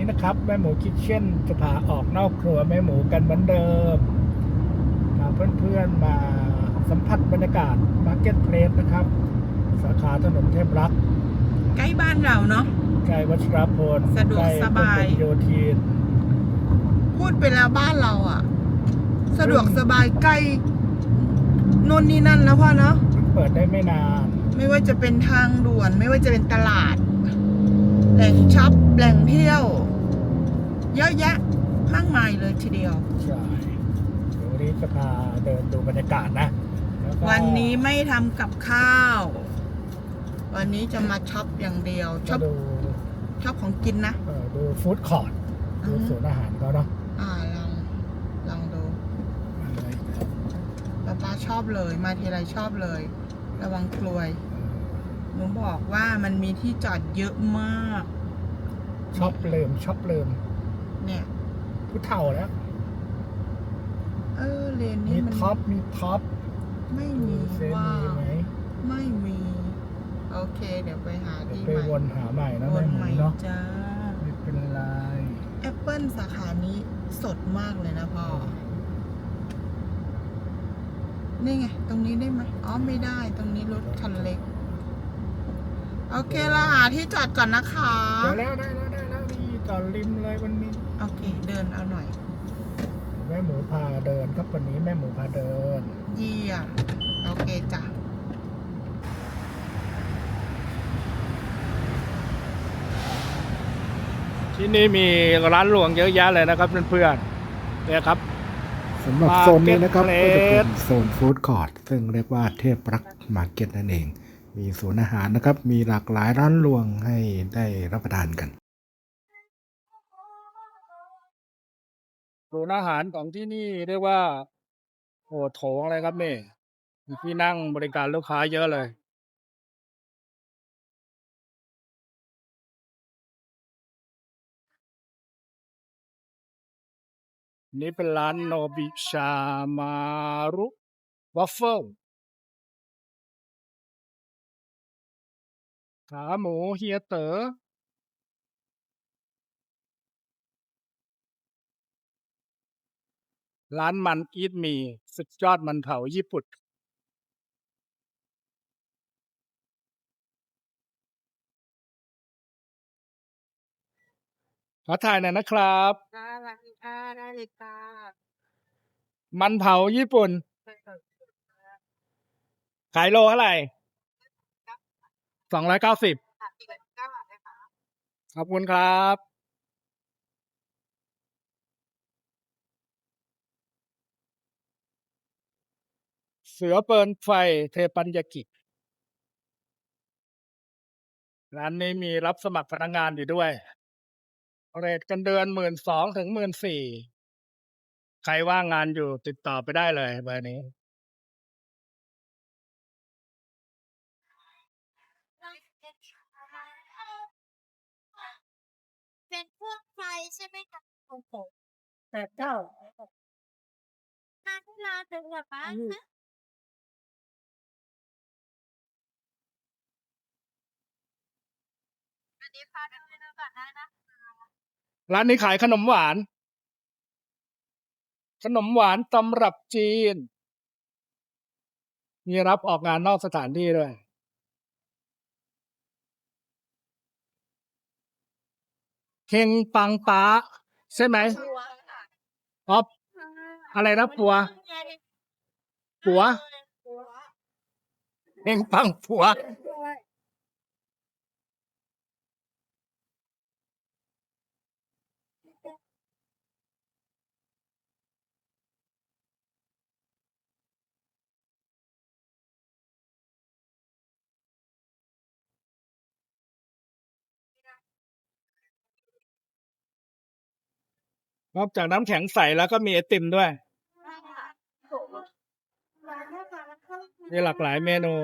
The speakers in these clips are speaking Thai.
นี้นะครับ แม่หมูคิทเช่นจะพาออกนอกครัวแม่หมูกันเหมือนเดิมพาเพื่อนๆมาสัมผัสบรรยากาศมาร์เก็ตเพลสนะครับ สาขาถนนเทพรักษ์ใกล้บ้านเราเนาะ ใกล้วัชรพลสะดวกใล้สบายพหลโยธินพูดไปแล้วบ้านเราอะสะดวกสบายใกล้นนนี่นั่นแล้วพ่อเนาะเพิ่งเปิดได้ไม่นาน ไม่ว่าจะเป็นทางด่วน ไม่ว่าจะเป็นตลาด แหล่งช็อปแหล่งเที่ยว เยอะแยะมากมายเลยทีเดียว ใช่เดี๋ยววันนี้จะพาเดินดูบรรยากาศนะแล้วก็วันนี้ไม่ทำกับข้าว วันนี้จะมาช็อปอย่างเดียวช็จะอปดูช็อปของกินนะเอ่อดูฟู้ดคอร์ทดูอือฮึศูนย์อาหารเขาเนาะอ่าลองลองดูอะไรป้าป้าชอบเลย มาทีไรชอบเลย ระวังกลวย หนูบอกว่ามันมีที่จอดเยอะมาก ช็อปเลิมช็อปเลิมเนี่ย ผู้เฒ่าแล้ว เออเลนมีนี้มันท็อปมีท็อปไม่มีเซนว่ามีไหมไม่มี โอเค เดี๋ยวไปหาเดี๋ยวที่ไปใหม่วนหาใหม่นะวแม่นหมูใหม่เนาะจ้าไม่เป็นไรแอปเปิลสาขานี้สดมากเลยนะพ่อ นี่ไง ตรงนี้ได้ไหมอ๋อไม่ได้ ตรงนี้รถคันเล็ก โอเคเราหาที่จอดก่อนนะคะ เดี๋ยวแล้วได้แล้วได้แล้วนี่จอดริมเลยวันนี้โอเค เดินเอาหน่อย แม่หมูพาเดินครับวันนี้แม่หมูพาเดิน เยี่ยมโอเคจ้ะ ที่นี่มีร้านหลวงเยอะแยะเลยนะครับเพื่อนๆเนี่ยครับ สำหรับโซนนี้นะครับ Market ก็จะเป็น Place โซนฟู้ดคอร์ทซึ่งเรียกว่าเทพรักมาร์เก็ตนั่นเอง มีศูนย์อาหารนะครับ มีหลากหลายร้านรวงให้ได้รับประทานกัน ศูนย์อาหารของที่นี่เรียกว่าโอ้โถงอะไรครับนี่มีที่นั่งบริการลูกค้าเยอะเลยนี่เป็นร้านโนบิชามารุวัฟเฟิล ขาหมูเฮียเต๋อร้านมันอีทมีสุดยอดมันเผาญี่ปุ่น ขอถ่ายหน่อยนะครับได้เลยค่ะได้เลยค่ะมันเผาญี่ปุ่น ขายโลเท่าไหร่ สองร้อยเก้าสิบขอบคุณครับเสือเปินไฟเทปัญญากิจร้านนี้มีรับสมัครพนักงานอยู่ด้วย เรทกันเดือนหมื่นสองถึงหมื่นสี่ ใครว่างงานอยู่ติดต่อไปได้เลยเบอร์นี้เป็น ใช่ไหมคะโอ้โหแปดเก้าทานที่ร้านถึงเหรอคะอืมอันนี้พาดูเมนูก่อนได้นะร้านนี้ขายขนมหวาน ขนมหวานตำรับจีน มีรับออกงานนอกสถานที่ด้วย เฮงปังป้า ใช่ไหมอ๋ออะไรนะปัว ปัวเฮงปังปัว นอกจากน้ำแข็งใสแล้วก็มีไอติมด้วย มีหลากหลายเมนู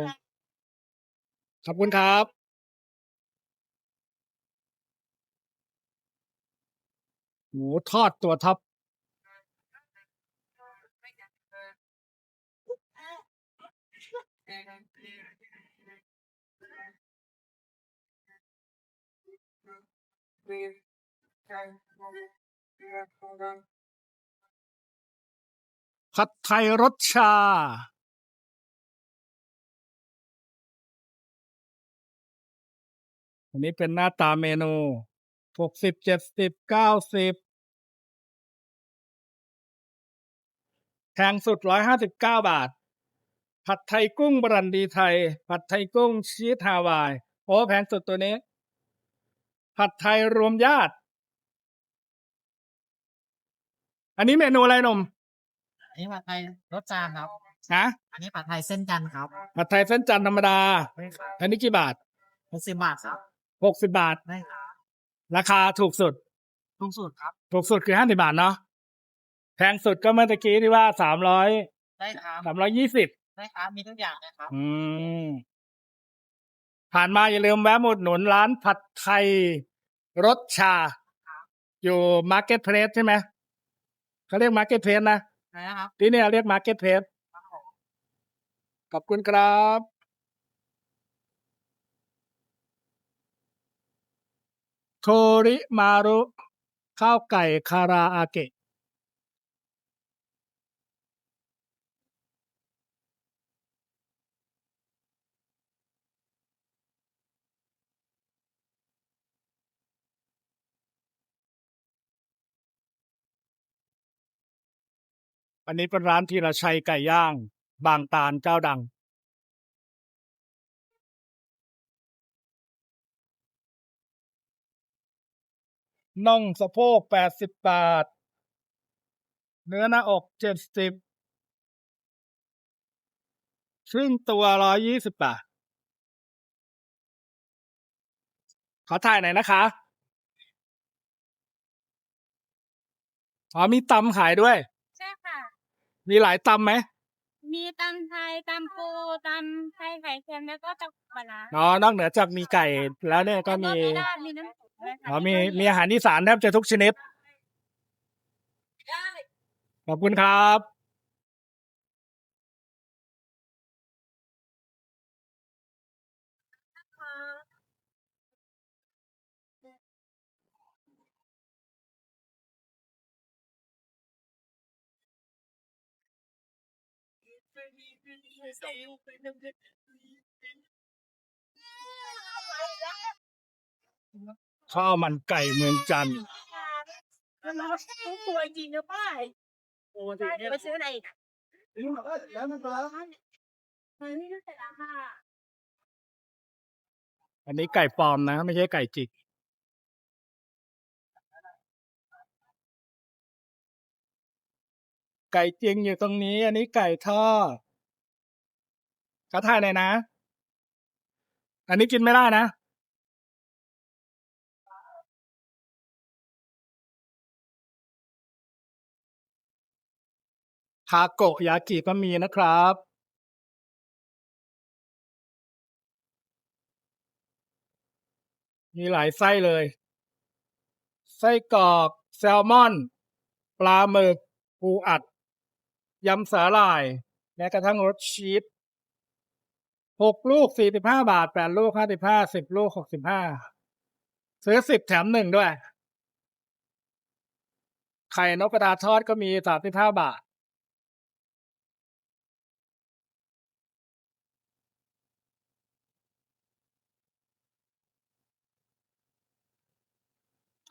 ขอบคุณครับหมูทอดตัวท็อป ผัดไทยรสชา อันนี้เป็นหน้าตาเมนูหกสิบเจ็ดสิบเก้าสิบแพงสุดร้อยห้าสิบเก้าบาท ผัดไทยกุ้งบรันดีไทย ผัดไทยกุ้งชีสฮาวาย โอ้แพงสุดตัวนี้ ผัดไทยรวมญาติ อันนี้เมนูอะไรหนุ่มอันนี้ผัดไทยรสจานครับ ฮะอันนี้ผัดไทยเส้นจันทร์ครับผัดไทยเส้นจันทร์ธรรมดาอันนี้กี่บาทหกสิบบาทครับหกสิบบาทได้ครับราคาถูกสุด ทุกสูตรครับ ถูกสุดคือห้าสิบาทเนาะแพงสุดก็เมื่อตะกี้ที่ว่าสามร้อยได้ครับสามร้อยยี่สิบได้ครับมีทุกอย่างนะครับ อืม ผ่านมาอย่าลืมแวะมาอุดหนุนร้านผัดไทยรสชา อยู่มาร์เก็ตเพลสใช่ไหม เขาเรียกมาร์เก็ตเพลสนะได้นะครับ ที่เนี่ยเรียกมาร์เก็ตเพลสขอบคุณครับโทริมารุข้าวไก่คาราอาเกะ อันนี้เป็นร้านที่เรชัยไก่ย่าง บางตาลเจ้าดัง น่องสะโพกแปดสิบบาท เนื้อหน้าอกเจ็ดสิบครึ่งตัวร้อยยี่สิบบาท ขอถ่ายหน่อยนะคะอ๋อมีตำขายด้วย มีหลายตำไหมมีตำไทยตำปูตำไทยไข่เค็มแล้วก็ตำปลาร้าอ๋อนอกเหนือจากมีไก่แล้วเนี่ยก็มีแล้วราดมีน้ำซุปด้วยค่ะอ๋อมีมีอาหารอีสานแทบจะทุกชนิดได้ขอบคุณครับ ข้าวมันไก่เมืองจันทร์ล้วเราต้องตัวจริงหรือเปล่าไปซื้อไหนมันไม่รู้แต่ละค่ะอันนี้ไก่ปลอมนะ ไม่ใช่ไก่จิกไก่จริงอยู่ตรงนี้ อันนี้ไก่ทอด เขาถ่ายหน่อยนะ อันนี้กินไม่ได้นะทาโกะยากิก็มีนะครับ มีหลายไส้เลย ไส้กรอก แซลมอน ปลาหมึกปูอัด ยำสาหร่าย แม้กระทั่งรสชีส หกลูกสี่สิบห้าบาทแปดลูกห้าสิบห้าสิบลูกหกสิบห้าซื้อสิบแถมหนึ่งด้วย ไข่นกกระดาทอดก็มีสามสิบห้าบาท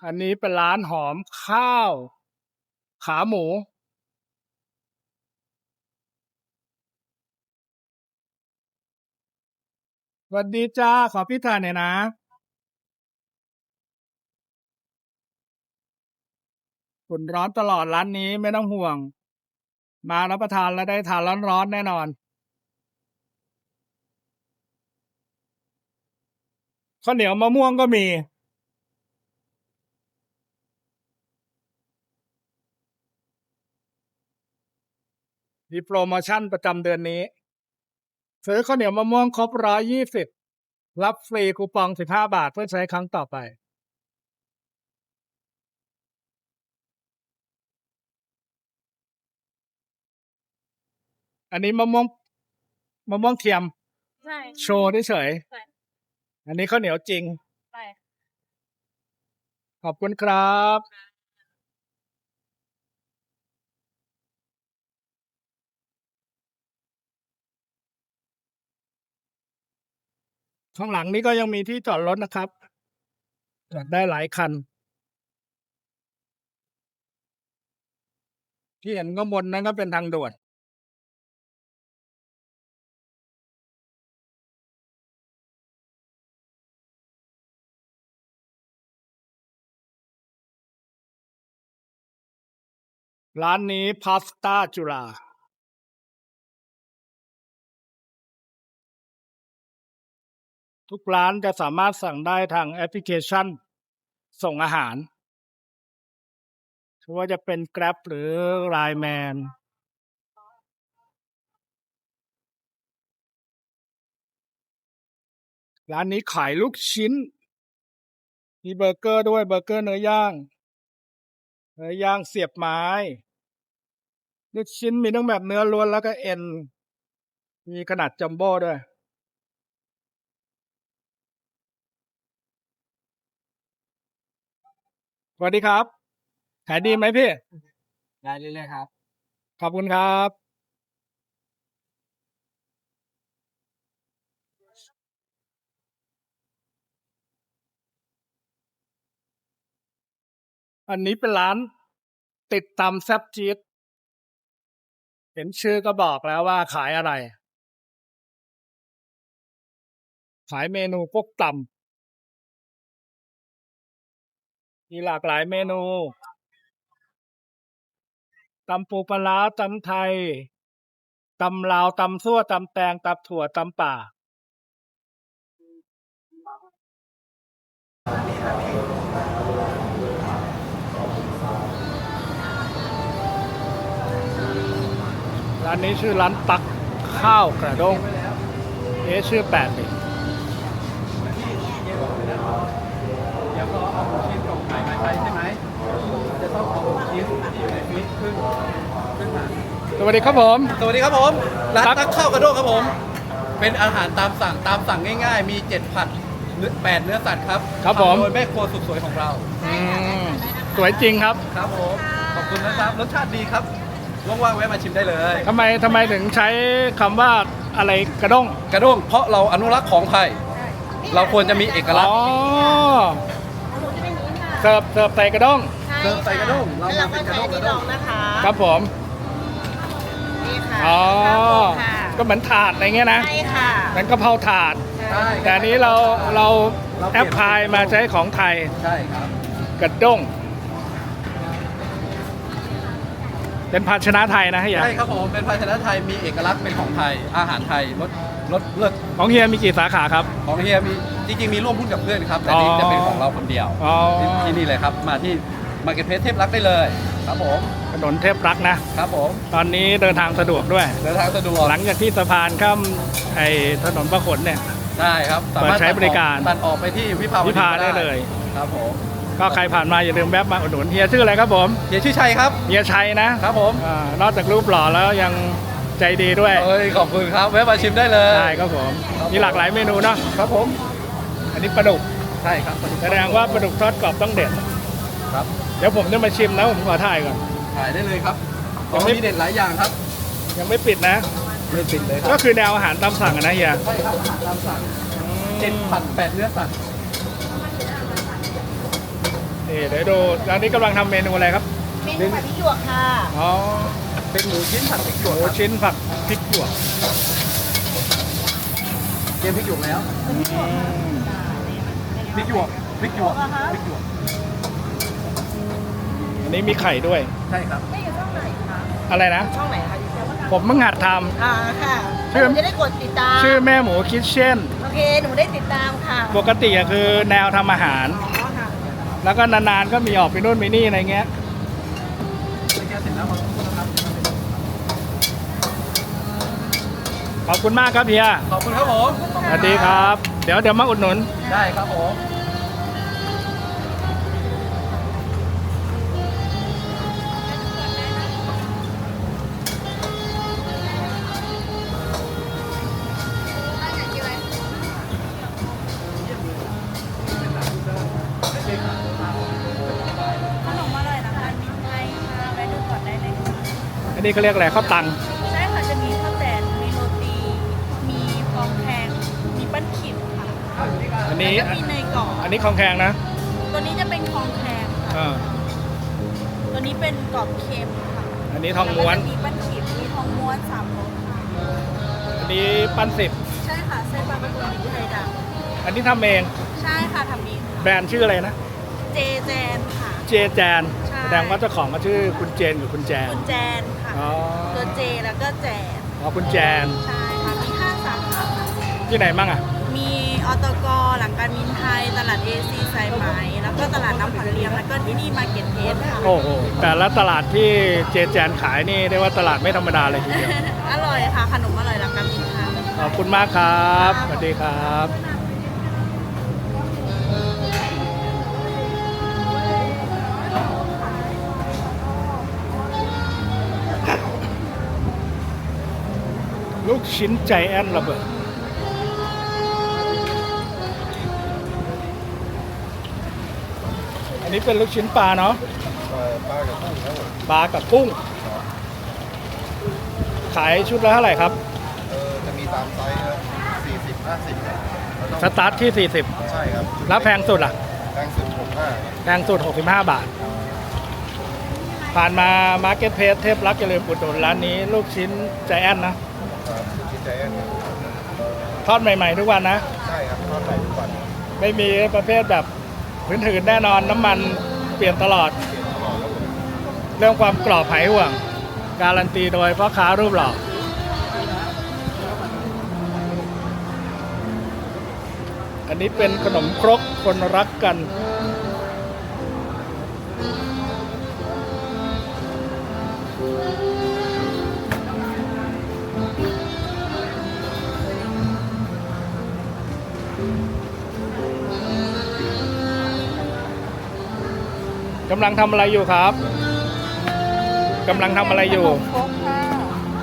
อันนี้เป็นร้านหอมข้าว ขาหมู วัสดีจ้า ขอพี่ทานหน่อยนะฝุ่นร้อนตลอดร้านนี้ไม่ต้องห่วง มารับประทานแล้วได้ทานร้อนๆแน่นอน ข้าวเหนียวมะม่วงก็มี มีโปรโมชั่นประจำเดือนนี้ ซื้อข้าวเหนียวมะม่วงครบร้อยยี่สิบรับฟรีคูปองสิบห้าบาทเพื่อใช้ครั้งต่อไปอันนี้มะม่วงมะม่วงเทียม ใช่โชว์เฉยใช่ๆอันนี้ข้าวเหนียวจริง ใช่ ขอบคุณครับ ข้างหลังนี้ก็ยังมีที่จอดรถนะครับ จอดได้หลายคัน ที่เห็นข้างบนนั้นก็เป็นทางด่วนร้านนี้พาสต้าจุฬา ทุกร้านจะสามารถสั่งได้ทางแอปพลิเคชัน ส่งอาหารไม่ว่าจะเป็น Grab หรือ Line Man ร้านนี้ขายลูกชิ้น มีเบอร์เกอร์ด้วยเบอร์เกอร์เนื้อย่าง เนื้อย่างเสียบไม้ ลูกชิ้นมีทั้งแบบเนื้อล้วนแล้วก็เอ็น มีขนาดจัมโบ้ด้วย สวัสดีครับ ขายดีไหมพี่ ได้เรื่อยๆครับ ขอบคุณครับ อันนี้เป็นร้าน ติดตำแซบจี๊ดเห็นชื่อก็บอกแล้วว่าขายอะไร ขายเมนูพวกตำ มีหลากหลายเมนูตำปูปลาตำไทยตำลาวตำซั่วตำแตงตำถั่วตำป่า ร้านนี้ชื่อร้านปักข้าวกระด้งเอ๊ะชื่อแปลกดิ สวัสดีครับผม สวัสดีครับผมร้านครับตักข้าวกระด้งครับผม เป็นอาหารตามสั่งตามสั่งง่าย ๆ มี7ผัดเนื้อแปดเนื้อสัตว์ครับครับผม ทำโดยแม่ครัวสุดสวยของเรา อืมสวยจริงครับครับผม ขอบคุณนะครับ รสชาติดีครับ ว่างๆแวะมาชิมได้เลย ทำไมทำไมถึงใช้คำว่าอะไรกระด้งกระด้งเพราะเราอนุรักษ์ของไทย เราควรจะมีเอกลักษอ๋ณ์ อเสิร์ฟเสิร์ฟใส่กระด้ง เติมใส่กระด้งเราแล้วเรามาก็เป็นกระใช้ด้งอันกนี้ระลด้องงนะคะ ครับผม นี่ค่ะอ๋อข้าวโพดค่ะก็เหมือนถาดอะไรเงี้ยนะใช่ค่ะนั้นกะเพราถาด ใช่แต่อันนี้เราเราแอปพลายมาใช้ของไทยใช่ครับ กระด้ง เป็นภาชนะไทยนะฮะอย่าใช่ครับผม เป็นภาชนะไทยมีเอกลักษณ์เป็นของไทย อาหารไทยรสรสเลิศของเฮียมีกี่สาขาครับ ของเฮียมีจริงๆมีร่วมหุ้นกับเพื่อนครับ แต่นี่อ๋อจะเป็นของเราคนเดียวอ๋อ ที่ที่นี่เลยครับ มาที่มาร์เก็ตเพสเทพรักได้เลย ครับผมถนนเทพรักษ์นะ ครับผม ตอนนี้เดินทางสะดวกด้วย เดินทางสะดวกหลังจากที่สะพานข้ามไอ้ถนนประขนเนี่ย ได้ครับเปิดใช้บริการ ตัดออกไปที่วิภาวดีวิภาได้เลย ครับผม ก็ใครผ่านมาอย่าลืมแวะมาอุดหนุนเฮียชื่ออะไรครับผม เฮียชื่อชัยครับ เฮียชัยนะครับผมอ่านอกจากรูปหล่อแล้วยังใจดีด้วยเอ้ยขอบคุณครับ แวะมาชิมได้เลยใช่ครับผม ครับมีหลากหลายเมนูเนาะ ครับผม อันนี้ปลาดุก ใช่ครับแสดงว่าปลาดุกทอดกรอบต้องเด็ด ครับ เดี๋ยวผมจะมาชิมนะผมขอถ่ายก่อน ถ่ายได้เลยครับขยัองงไม่มีเด็ดหลายอย่างครับ ยังไม่ปิดนะ ไม่ปิดเลยคก็รับคือแนวอาหารตามสั่งอะนะเฮียใช่ครับอาหารตามสั่งเจ็ดผัดแปดเนื้อสัตว์นี่เดี๋ยวดูตอนนี้กำลังทำเมนูอะไรครับ เมนูผัดพริกหยวกค่ะ อ๋อเป็นหมูชิ้นผัดพริกหยวกหมูครับชิ้นผักพริกหยวกเกมพริกหยวกแล้วพริกหยวกพริกหยวกพริกหยวก อันนี้มีไข่ด้วย ใช่ครับ ไม่อยู่ช่องไหนคะอะไรนะ ช่องไหนคะผมเพิ่งหัดท อ่าค่ะชื่อหนูจะได้กดติดตามำชื่อแม่หมูคิทเช่น โอเค หนูได้ติดตามค่ะปกติอะคือแนวทำอาหาร อ๋อค่ะแล้วก็นานๆก็มีออกไปนู่นไปนี่อะไรเงี้ยเสร็จแล้วขอบคุณนะครับขอบคุณมากครับเฮียขอบคุณครับผม สวัสดีครับ เดี๋ยวเดี๋ยวมาอุดหนุน ได้ครับผม นี้เขาเรียกอะไรข้าวตังใช่ค่ะจะมีข้าวแตนมีโรตี มีฟองแพงมีปั้นขิมค่ะอันนี้แล้วก็มีเนยกรอบอันนี้ของแพงนะตัวนี้จะเป็นฟองแพงค่ะอ่าตัวนี้เป็นกรอบเค็มค่ะอันนี้ทองม้วน แล้ก็จะมีปั้นขิมมีทองม้วนสามรสค่ะอันนี้ปั้นสิบใช่ค่ะเส้นปลากระพงพริกไทยดอันนี้ทำเองำใช่ค่ะทำเองแบรค่ะนด์ชื่ออะไรนะ เจแจนค่ะ เจแจนใช่แสดงว่าเจ้าของก็ชื่อคุณเจนกับคุณแจน คุณแจนค่ะอ๋อ ตัวเจแล้วก็แจนอ๋อคุณแจนใช่ค่ะมีห้าสาขาค่ะที่ไหนมั่งอะมีอตกหลังการมินไทยตลาดเอซีสายไหมแล้วก็ตลาดน้ำผันเลียงแล้วก็ที่นี่มาเก็ตเทสค่ะ โอ้โหแต่ละตลาดที่เจแจนขายนี่เรียกว่าตลาดไม่ธรรมดาเลยทีเดียว อร่อยค่ะ ขนมอร่อยหลังการมินไทย ขอบคุณมากครับสวัสดีครับ ชิ้นใจแอนระเบิดอันนี้เป็นลูกชิ้นปลาเนาะปลากับกุ้ง ขายชุดละเท่าไหร่ครับ เออจะมีตามไซส์ครับสี่สิบห้าสิบแล้วสตาร์ทที่ใช่ครับ40แล้วแพงสุดอะ แพงสุดหกห้าแพงสุด 65 บาท ผ่านมามาร์เก็ตเพสเทพรักอย่าลืมอุดหนุนร้านนี้ ลูกชิ้นใจแอนนะ ทอดใหม่ ๆ ทุกวันนะ ใช่ครับทอดใหม่ทุกวันครับไม่มีประเภทแบบพื้นถืนแน่นอนน้ำมันเปลี่ยนตลอดตลอดครับผมเรื่องความกรอบหายห่วง การันตีโดยพ่อค้ารูปหล่ออันนี้เป็นขนมครกคนรักกัน กำลังทำอะไรอยู่ครับกำลังทำอะไรอยู่ครกค่ะ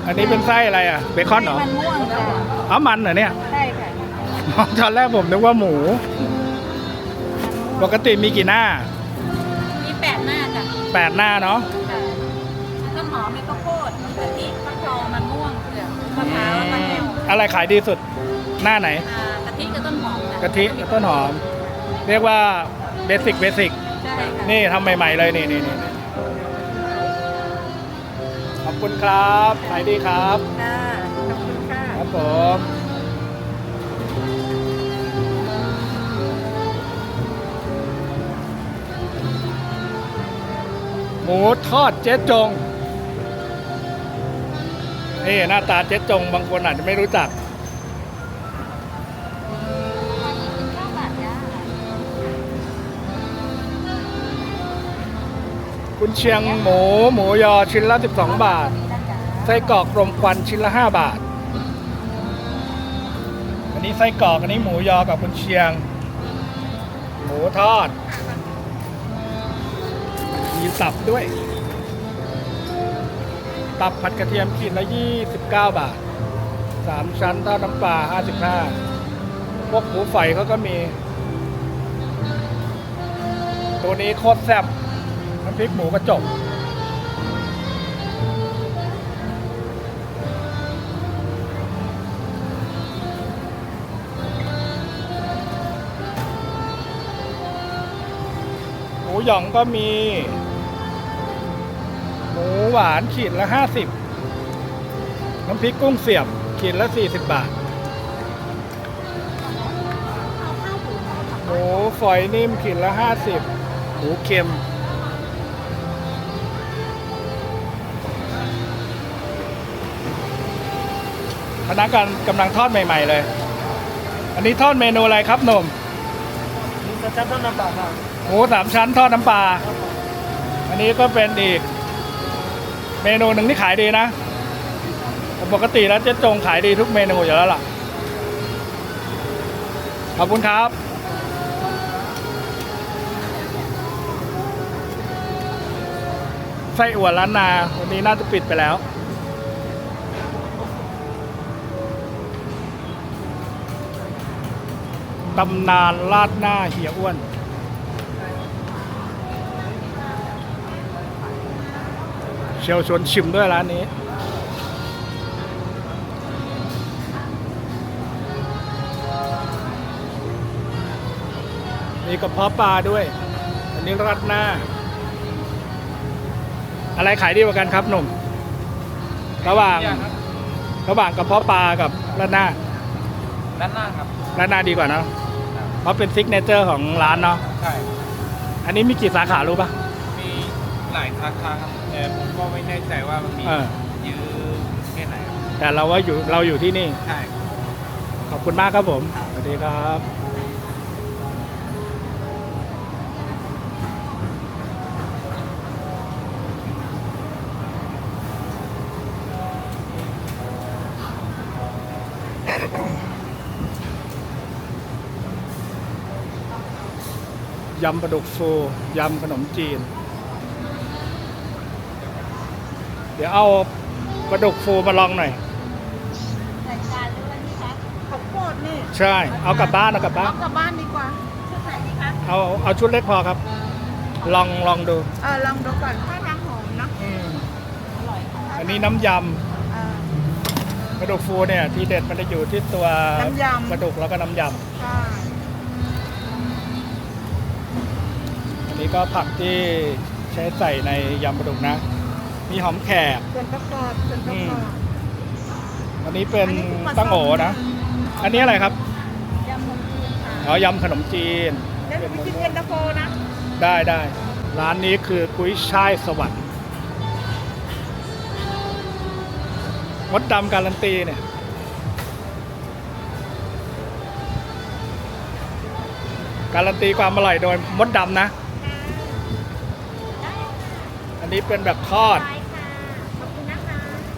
อันนี้เป็นไส้อะไรอะ เบคอนเหรอมันม่วงค่ะอ๋อมันเหรอเนี่ย ใช่ค่ะตอนแรกผมนึกว่าหมู ปกติมีกี่หน้ามีแปดหน้าจ้ะแปดหน้าเนาะค่ะต้นหอมมีข้าวโพดกะทิฟักทองมันม่วงเผือกมะพร้าวแล้วก็แก้วอะไรขายดีสุดหน้าไหน อ่ากะทิกับต้นหอมจ้กะทิกับต้นหอม เรียกว่า เบสิกเบสิกใช่ค่ะนี่ทำใหม่ ๆ เลยนี่นี่นี่ขอบคุณครับขายดีครับ ค่ะขอบคุณค่ะ ครับผมหมูทอดเจ๊จงนี่หน้าตาเจ๊จง บางคนอาจจะไม่รู้จัก เชียงหมู หมูยอชิ้นละ 12 บาท ไส้กรอกรมควันชิ้นละ 5 บาท อันนี้ไส้กรอกอันนี้หมูยอกับคุณเชียง หมูทอด มีตับด้วย ตับผัดกระเทียมขีดละ 29 บาท 3 ชั้นทอดน้ำปลา 55 พวกหมูไฟเขาก็มี ตัวนี้โคตรแซ่บ พริกหมูกระจกหมูหยองก็มี หมูหวานขีดละห้าสิบน้ำพริกกุ้งเสียบขีดละสี่สิบบาทหมูฝอยนิ่มขีดละห้าสิบหมูเค็ม พนักงานกำลังทอดใหม่ ๆ เลย อันนี้ทอดเมนูอะไรครับหนุ่มจะจับต้นน้ำปลาครับหมูสามชั้นทอดน้ำปลา อันนี้ก็เป็นอีก เมนูหนึ่งที่ขายดีนะ ปกติแล้วเจ๊จงขายดีทุกเมนูอยู่แล้วล่ะ ขอบคุณครับไส้อั่วล้านนา วันนี้น่าจะปิดไปแล้ว ตำนานลาดหน้าเหียอ้วน เชลชวนชิมด้วยร้านนี้ มีกระเพาะปลาด้วย อันนี้รัดหน้า อะไรขายดีกว่ากันครับหนุ่ม ระหว่าง ระหว่างกระเพาะปลากับรัดหน้า ด้านหน้าครับรัดหน้าดีกว่าเนอะ เพราะเป็นซิกเนเจอร์ของร้านเนาะใช่ อันนี้มีกี่สาขารู้ปะ มีหลายสาขาครับแต่ผมก็ไม่แน่ใจว่ามันมีเออ เยอะแค่ไหนครับแต่เราว่าอยู่เราอยู่ที่นี่ ใช่ ขอบคุณมากครับผม สวัสดีครับ ยำปลาดุกฟูยำขนมจีน เดี๋ยวเอาปลาดุกฟูมาลองหน่อยของโปรดนี่ใช่ เอากลับบ้านเอากลับบ้าเอาน กลับบ้านดีกว่าเอาเอาชุดเล็กพอครับ ลองลองดูเออลองดูก่อนถ้าทางหอมเนอะอันนี้น้ำยเออำปลาดุกฟูเนี่ย ที่เด็ดมันจะอยู่ที่ตัวน้ำยำ ปลาดุกแล้วก็น้ำยใช่ำ อันนี้ก็ผักที่ใช้ใส่ในยำปลาดุกนะ มีหอมแขกส่วนประกอบส่วนประกอบอันนี้เป็นอันนี้คือปลาตั้งโอนะ อันนี้อะไรครับยำขนมจีนค่ะอ๋อยำขนมจีนแล้วมีกินเย็นตาโฟนะได้ได้ร้านนี้คือกุ้ยช่ายสวรรค์มดดำการันตีเนี่ยการันตีความอร่อยโดยมดดำนะอั นนี้เป็นแบบทอด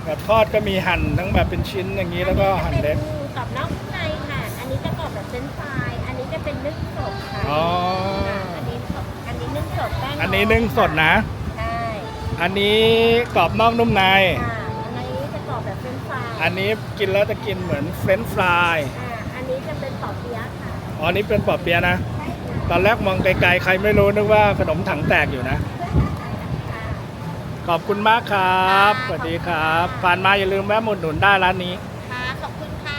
แบบทอดก็มีหั่นทั้งแบบเป็นชิ้นอย่างนี้แล้วก็หั่นเล็กกรอบนอกในค่ะ อันนี้จะกรอบแบบเฟรนช์ฟรายอันนี้จะเป็นนึ่งสดค่ะอ๋อค่ะอันนี้สดอันนี้นึ่งสดแป้งอันนี้นึ่งสดนะ ใช่อันนี้กรอบนอกนุ่มใน ค่ะอันนี้จะกรอบแบบเฟรนช์ฟรายอันนี้กินแล้วจะกินเหมือนเฟรนช์ฟรายอ่าอันนี้จะเป็นปอเปี๊ยะค่ะอ๋อนี่เป็นปอบเปียะนะ ใช่ค่ะตอนแรกมองไกลๆใครไม่รู้นึกว่าขนมถังแตกอยู่นะค่ะ ขอบคุณมากครับ สวัสดีครับ ผ่านมาอย่าลืมแวะหมุดหนุนได้ร้านนี้ ค่ะ ขอบคุณค่ะ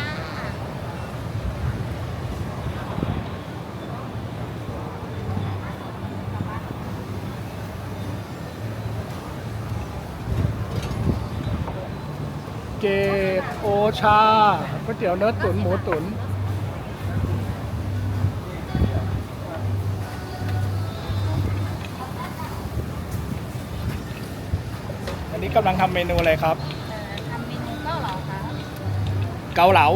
เกตโอชาก๋วยเตี๋ยวเนื้อตุ๋นหมูตุ๋น กำลังทำเมนูอะไรครับทำเมนูเก้าเหลาค่ะเกาเหลา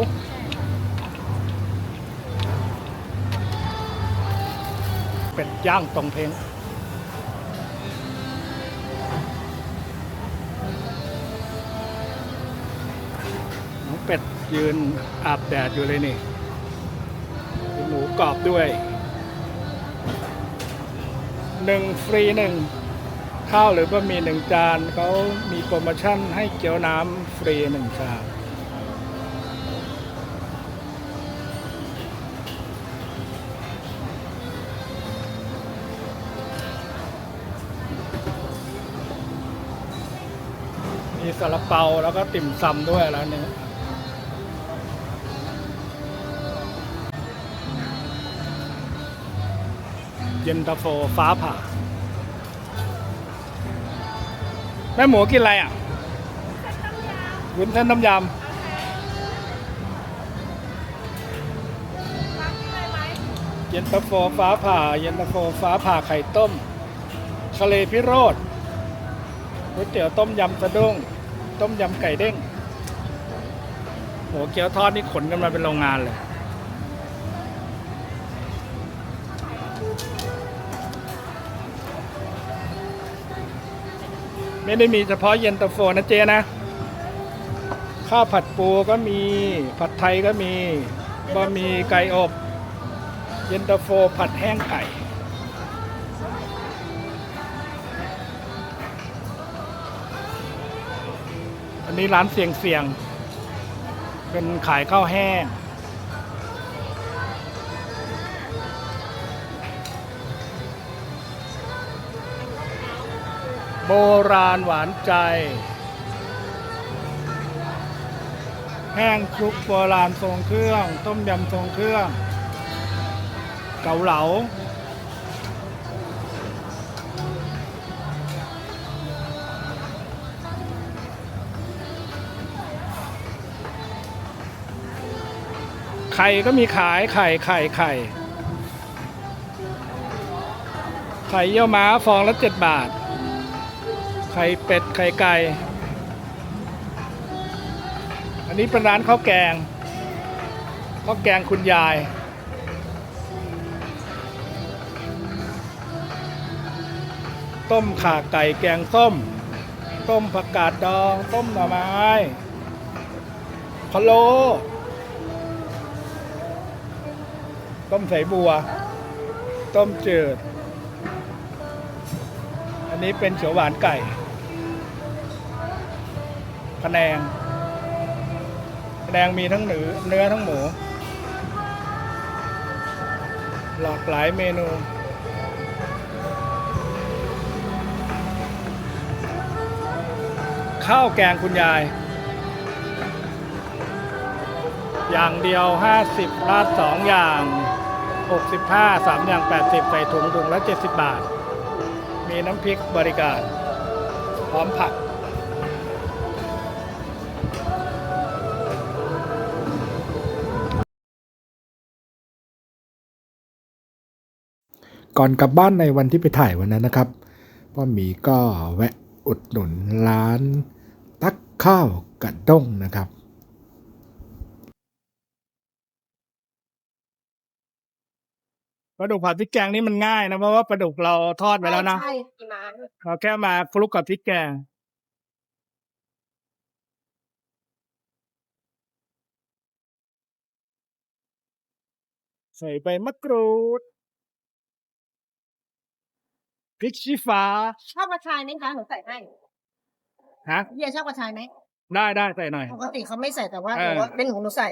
เป็ดย่างตรงเพงน้องเป็ดยืนอาบแดดอยู่เลยนี่มีหมูกรอบด้วยหนึ่งฟรีหนึ่ง ข้าวหรือบะหมี่หนึ่งจานเขามีโปรโมชั่นให้เกี๊ยวน้ำฟรีหนึ่งชามมีซาลาเปาแล้วก็ติ่มซำด้วยร้านนี้เย็นตาโฟฟ้าผ่า แม่หมูกินอะไรอะวุ้นเส้นน้ำยำเย็นตาโฟฟ้าผ่า เย็นตาโฟฟ้าผ่าไข่ต้มทะเลพิโรธก๋วยเตี๋ยวต้มยำสะดุ้ง ต้มยำไก่เด้งโหเกี๊ยวทอดนี่ขนกันมาเป็นโรงงานเลย ไม่ได้มีเฉพาะเย็นตาโฟนะเจนะ ข้าวผัดปูก็มี ผัดไทยก็มีบะหมี่ไก่อบ เย็นตาโฟผัดแห้งไก่ อันนี้ร้านเสียงเสียง เป็นขายข้าวแห้ง โบราณหวานใจ แห้งคลุกโบราณทรงเครื่อง ต้มยำทรงเครื่อง เกาเหลา ไข่ก็มีขายไข่ไข่ไข่ไข่เยี่ยวม้าฟองละเจ็ดบาท ไข่เป็ดไข่ไก่ อันนี้เป็นร้านข้าวแกงข้าวแกงคุณยาย ต้มข่าไก่แกงส้ม ต้มผักกาดดอง ต้มหน่อไม้พะโล้ต้มใส่บัว ต้มจืดอันนี้เป็นเขียวหวานไก่ พะแนงพะแนงมีทั้งเนื้อเนื้อทั้งหมู หลากหลายเมนูข้าวแกงคุณยาย อย่างเดียว 50ราดสองอย่าง 65 3 อย่าง 80 ใส่ถุงถุงละ 70 บาท มีน้ำพริกบริการ พร้อมผัก ก่อนกลับบ้านในวันที่ไปถ่ายวันนั้นนะครับพ่อหมีก็แวะอุดหนุนร้านตักข้าวกระด้งนะครับปลาดุกผัดพริกแกงนี่มันง่ายนะเพราะว่าปลาดุกเราทอดไปแล้วนะใช่มาเราแค่มาคลุกกับพริกแกงใส่ใบมะกรูด พริกชี้ฟ้า ชอบกระชายไหมคะหนูใส่ให้ฮะเฮียชอบกระชายไหมได้ได้ใส่หน่อย ปกติเขาไม่ใส่แต่ว่าเอหอนูว่าเป็นหนูหนูใส่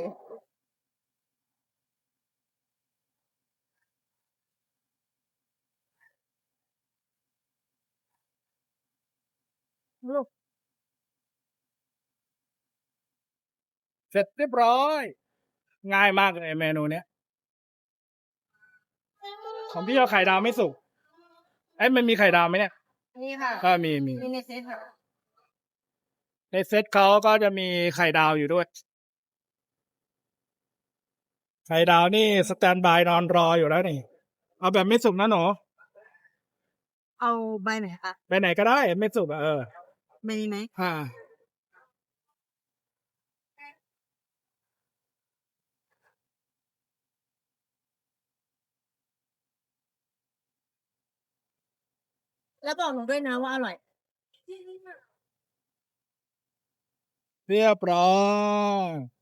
ลูกเสร็จเรียบร้อย ง่ายมากเลยเมนูเนี้ย ของพี่เอาไข่ดาวไม่สุก เอ้ยมันมีไข่ดาวไหมเนี่ยนี่ค่ะก็มีมีนี่ในเซตค่ะในเซตเขาก็จะมีไข่ดาวอยู่ด้วย ไข่ดาวนี่สแตนบายนอนรออยู่แล้วนี่เอาแบบไม่สุกนะหนูเอาใบไหนคะไปไหนก็ได้ ไม่สุกอะเออใบนี้ไหมอ่า แล้วบอกหนูด้วยนะว่าอร่อย เรียบร้อย